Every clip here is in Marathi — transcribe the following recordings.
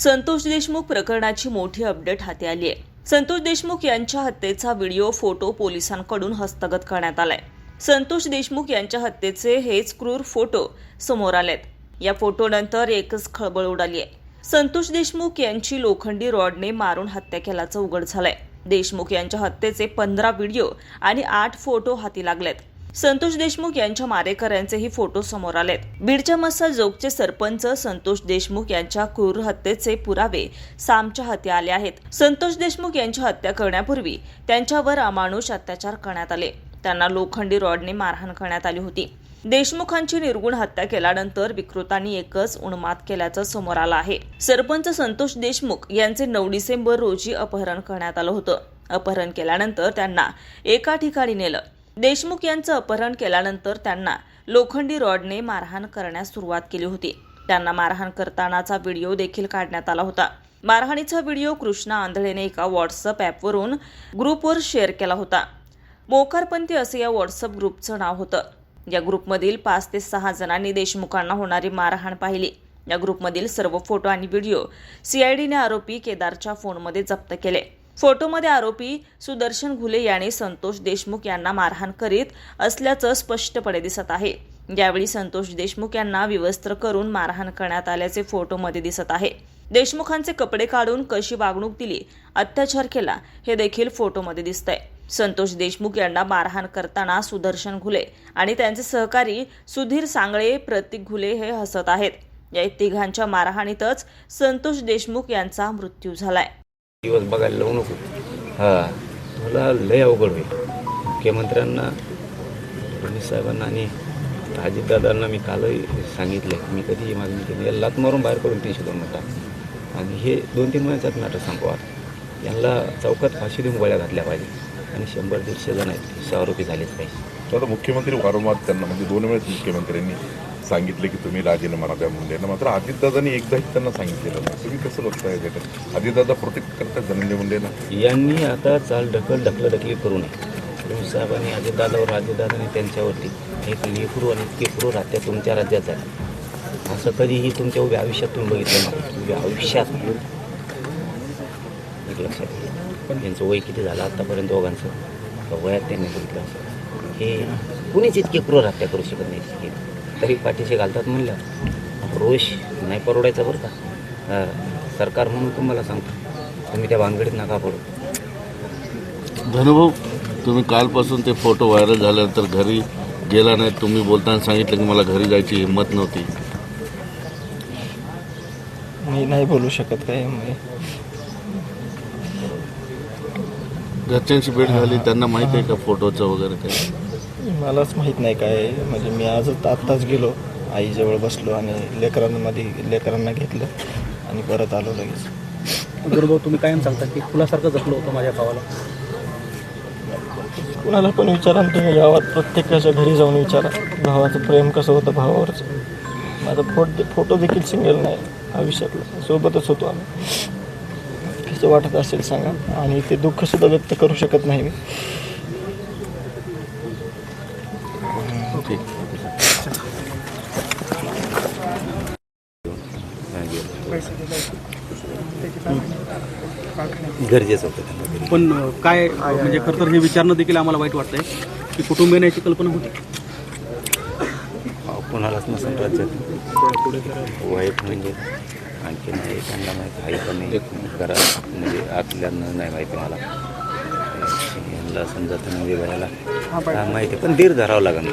संतोष देशमुख प्रकरणाची मोठी अपडेट हाती आली आहे संतोष देशमुख यांच्या हत्येचा व्हिडिओ फोटो पोलिसांकडून हस्तगत करण्यात आलाय. संतोष देशमुख यांच्या हत्येचे हेच क्रूर फोटो समोर आलेत. या फोटोनंतर एकच खळबळ उडाली आहे संतोष देशमुख यांची लोखंडी रॉडने मारून हत्या केल्याचं उघड झालंय. देशमुख यांच्या हत्येचे पंधरा व्हिडिओ आणि आठ फोटो हाती लागलेत. संतोष देशमुख यांच्या मारेकऱ्यांचेही फोटो समोर आलेत. बीडच्या मस्सा जोगचे सरपंच संतोष देशमुख यांच्या क्रूर हत्येचे पुरावे सामच्या हाती आले आहेत. संतोष देशमुख यांची हत्या करण्यापूर्वी त्यांच्यावर अमानुष अत्याचार करण्यात आले. त्यांना लोखंडी रॉडने मारहाण करण्यात आली होती. देशमुखांची निर्गुण हत्या केल्यानंतर विकृतांनी एकच उन्माद केल्याचं समोर आलं आहे. सरपंच संतोष देशमुख यांचे नऊ डिसेंबर रोजी अपहरण करण्यात आलं होतं. अपहरण केल्यानंतर त्यांना एका ठिकाणी नेलं. देशमुख यांचं अपहरण केल्यानंतर त्यांना लोखंडी रॉडने मारहाण करण्यास सुरुवात केली होती. त्यांना मारहाण करतानाचा व्हिडिओ देखील काढण्यात आला होता. मारहाणीचा व्हिडिओ कृष्णा आंधळेने एका व्हॉट्सअप ॲपवरून ग्रुपवर शेअर केला होता. मोकारपंथी असे या व्हॉट्सअप ग्रुपचं नाव होतं. या ग्रुपमधील पाच ते सहा जणांनी देशमुखांना होणारी मारहाण पाहिली. या ग्रुपमधील सर्व फोटो आणि व्हिडिओ सीआयडीने आरोपी केदारच्या फोनमध्ये जप्त केले. फोटोमध्ये आरोपी सुदर्शन घुले याने संतोष देशमुख यांना मारहाण करीत असल्याचं स्पष्टपणे दिसत आहे. यावेळी संतोष देशमुख यांना विवस्त्र करून मारहाण करण्यात आल्याचे फोटोमध्ये दिसत आहे. देशमुखांचे कपडे काढून कशी वागणूक दिली अत्याचार केला हे देखील फोटोमध्ये दिसतंय. संतोष देशमुख यांना मारहाण करताना सुदर्शन घुले आणि त्यांचे सहकारी सुधीर सांगळे प्रतीक घुले हे हसत आहेत. या तिघांच्या मारहाणीतच संतोष देशमुख यांचा मृत्यू झालाय. दिवस बघायला लावू नको. हा मला लय अवघड होईल. मुख्यमंत्र्यांना फडणवीस साहेबांना आणि अजितदादांना मी कालही सांगितलं मी कधी मागणी केली याला लात मारून बाहेर करून तीनशे दोन नाटक आणि हे दोन तीन महिन्याच्यात नाटक संपवा यांना चौकात फाशी देऊन गोळ्या घातल्या पाहिजे. आणि शंभर दीडशे जण आहेत. हे आरोपी झालेच पाहिजे तर आता मुख्यमंत्री वारंवार त्यांना म्हणजे दोन वेळेस मुख्यमंत्र्यांनी सांगितले की तुम्ही राजीनामा द्या मुंडेंना मात्र अजितदादांनी एकदाही त्यांना सांगितलेलं नाही. तुम्ही कसं बघताय त्याच्यात अजितदादा प्रोटेक्ट करतात धनंजय मुंडेंना यांनी आता चाल ढकल ढकलाढकली करू नये. साहेबांनी अजितदादावर अजितदादाने त्यांच्यावरती एक लेकरू आणि केकरू राहत्या तुमच्या राज्यात आहे असं कधीही तुमच्या उभ्या आयुष्यात तुम्ही बघितलं नाही. उभ्या आयुष्यात. एक लक्षात घ्या. त्यांचं वय किती झालं आत्तापर्यंत दोघांचं? वयात त्यांनी बघितलं असं? हे कुणीच इतके क्रूर हत्या करू शकत नाही तरी पाठीशी घालतात म्हणलं रोष नाही परवडायचा बरं का? सरकार म्हणून तुम्हाला सांगतो. तुम्ही त्या भानगडीत नका पडू. धनुभाऊ तुम्ही कालपासून ते फोटो व्हायरल झाल्यानंतर घरी गेला नाही. तुम्ही बोलताना सांगितलं की मला घरी जायची हिंमत नव्हती. मी नाही बोलू शकत काय मी घरच्यांशी भेट झाली. त्यांना माहीत आहे का फोटोचं वगैरे काही? मलाच माहीत नाही काय. म्हणजे मी आजच आत्ताच गेलो. आईजवळ बसलो आणि लेकरांमध्ये लेकरांना घेतलं आणि परत आलो लगेच. गुरुभाऊ तुम्ही कायम सांगता की फुलासारखं जपलं होतं माझ्या भावाला? कुणाला पण विचारा ना तुम्ही गावात. प्रत्येकाच्या घरी जाऊन विचारा. भावाचं प्रेम कसं होतं भावावरचं. माझा फोट फोटो देखील सिंगल नाही. आयुष्यातला. सोबतच होतो आम्ही. कसं वाटत असेल सांगा. आणि ते दुःखसुद्धा व्यक्त करू शकत नाही मी. ठीक. गरजेचं होतं त्यांना घरी. पण काय म्हणजे खरं तर हे विचारणं देखील आम्हाला वाईट वाटतंय की कुटुंबियाने याची कल्पना होती. कोणालाच नसेल राज्यात. वाईट म्हणजे आणखी नाही त्यांना माहीत आई पण नाही घरात म्हणजे आतल्यांना नाही माहिती मला. यांना समजा बायाला काय माहिती पण धीर धरावं लागेल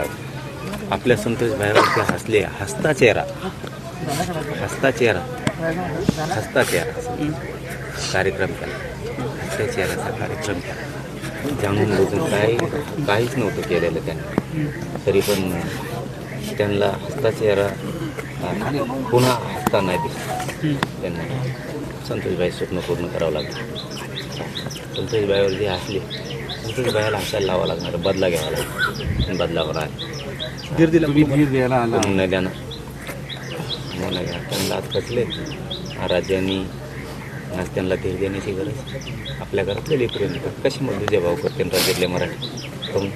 आपल्या संतोष भाईवरती हसले हसता चेहरा. हसता चेहरा. हसता चेहरा. कार्यक्रम केला. हसत्या चेहऱ्याचा कार्यक्रम केला. जाणून बुजून काही काहीच नव्हतं केलेलं त्यांनी. तरी पण त्यांना हसता चेहरा पुन्हा हसता नाही दिसला. त्यांना संतोषबाई स्वप्न पूर्ण करावं लागलं. संतोषबाईवर जे हसले संतोषबाईला हसायला लावावं लागणार बदला घ्यावा लागणार आणि बदलावर आहे धीर दिला. धीर द्यायला आला. त्यांना आज कटले राज्यांनी आज त्यांना धीर देण्याची गरज? आपल्या घरातले कशी मग तुझे भाऊ करते राज्यातले मराठी? पण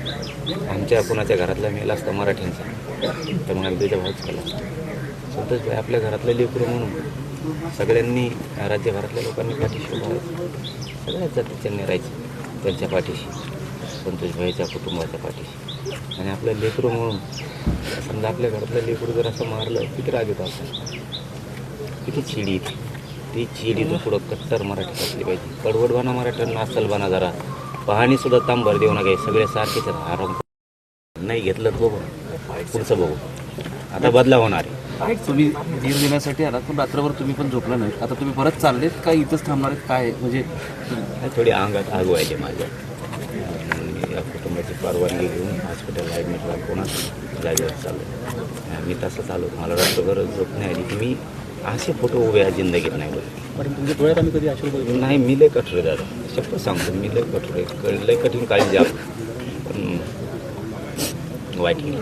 आमच्या कुणाच्या घरातला मेला असता मराठ्यांचा? तर मग तुझ्या भाऊच केला संतोष भाई आपल्या घरातलं लेकरं म्हणून सगळ्यांनी राज्यभरातल्या लोकांनी पाठीशी उभं राहायचं. सगळ्याच जातीच्यांनी राहायचं त्यांच्या पाठीशी. संतोष भाईच्या कुटुंबाच्या पाठीशी. आणि आपलं लेकरू म्हणून समजा आपल्या घरातलं लेकरू जर असं मारलं किती राग येतो आपल्याला? किती चिडी येते ती चिडी तो पुढं कट्टर मराठी असली पाहिजे. कडवडवाना मराठ्यांना असलवाना जरा. पाहणीसुद्धा तांबर देऊ नका सगळे सारखेच. आराम नाही घेतलं तर बघू. पुढचं बघू. आता बदला होणार आहे. तुम्ही धीर देण्यासाठी आलात पण रात्रभर तुम्ही पण झोपला नाही आता तुम्ही परत चाललेत का इथंच थांबणार आहेत? काय म्हणजे थोडी अंगात आग व्हायची माझ्या. परवानगी घेऊन हॉस्पिटलला ॲडमिट व्हायला कोणा जागेवर चाललो मी तसं चालू मला रात्रभर झोप नाही आली की मी असे फोटो उभे आहेत जिंदगीत नाही बघ पण तुमच्या डोळ्यात आम्ही कधी बघितले? नाही मी लय कठोर आहे दादा. शपथ सांगतो मी लय कठोर आहे. लय कठीण काळजी आहे पण वाईट नाही.